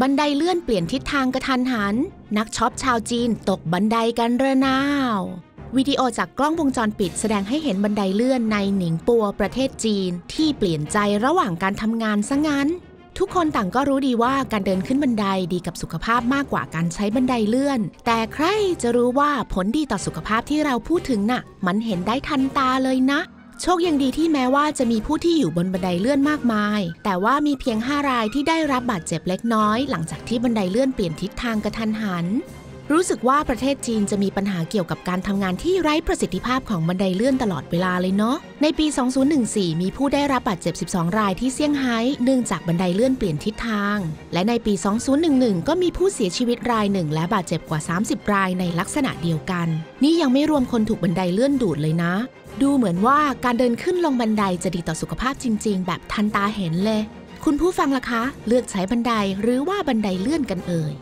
บันไดเลื่อนเปลี่ยนทิศทางกระทันหัน นักช็อปชาวจีนตกบันไดกันระนาว วิดีโอจากกล้องวงจรปิดแสดงให้เห็นบันไดเลื่อนในหนิงปัวประเทศจีน ที่เปลี่ยนใจระหว่างการทำงานซะงั้น ทุกคนต่างก็รู้ดีว่าการเดินขึ้นบันไดดีกับสุขภาพมากกว่าการใช้บันไดเลื่อน แต่ใครจะรู้ว่าผลดีต่อสุขภาพที่เราพูดถึงน่ะ มันเห็นได้ทันตาเลยนะ โชคยังดีที่แม้ว่าจะมีผู้ที่อยู่บนบันไดเลื่อนมากมาย แต่ว่ามีเพียง 5 รายที่ได้รับบาดเจ็บเล็กน้อย หลังจากที่บันไดเลื่อนเปลี่ยนทิศทางกระทันหัน รู้สึกว่าประเทศจีนจะมีปัญหาเกี่ยวกับการทำงานที่ไร้ประสิทธิภาพของบันไดเลื่อนตลอดเวลาเลยเนาะ ในปี 2014 มีผู้ได้รับบาดเจ็บ 12 รายที่เซี่ยงไฮ้เนื่องจากบันไดเลื่อนเปลี่ยนทิศทาง และในปี 2011 ก็มีผู้เสียชีวิตรายหนึ่งและบาดเจ็บกว่า 30 รายในลักษณะเดียวกัน นี่ยังไม่รวมคนถูกบันไดเลื่อนดูดเลยนะ ดูเหมือนว่าการเดินขึ้นลงบันไดจะดีต่อสุขภาพจริง ๆ แบบทันตาเห็นเลย คุณผู้ฟังล่ะคะ เลือกใช้บันไดหรือว่าบันไดเลื่อนกันเอ่ย